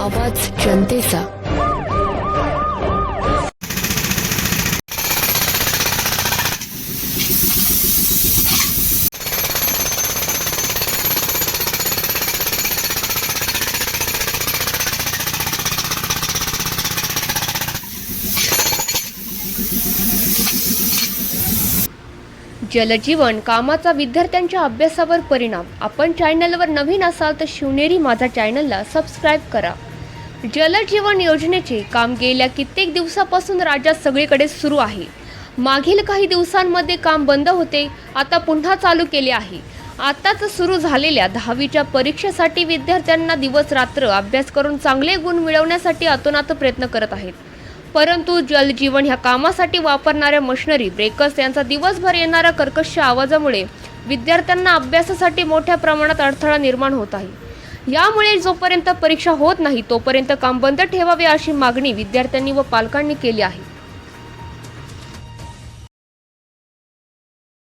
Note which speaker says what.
Speaker 1: आवाज जनतेचा.
Speaker 2: जलजीवन कामाचा विद्यार्थ्यांच्या अभ्यासावर परिणाम. आपण चॅनलवर नवीन असाल तर शिवनेरी माझा चॅनलला सबस्क्राईब करा. जलजीवन योजनेचे काम गेल्या कित्येक दिवसापासून राज्यात सगळीकडे सुरू आहे. मागील काही दिवसांमध्ये काम बंद होते आता पुन्हा चालू केले आहे. आताच सुरू झालेल्या दहावीच्या परीक्षेसाठी विद्यार्थ्यांना दिवस रात्र अभ्यास करून चांगले गुण मिळवण्यासाठी अतोनात प्रयत्न करत आहेत. परंतु जलजीवन ह्या कामासाठी वापरणाऱ्या मशिनरी ब्रेकर्स यांचा दिवसभर येणाऱ्या कर्कश आवाजामुळे विद्यार्थ्यांना अभ्यासासाठी मोठ्या प्रमाणात अडथळा निर्माण होत आहे. यामुळे जोपर्यंत परीक्षा होत नाही तोपर्यंत काम बंद ठेवावे अशी मागणी विद्यार्थ्यांनी व पालकांनी केली आहे.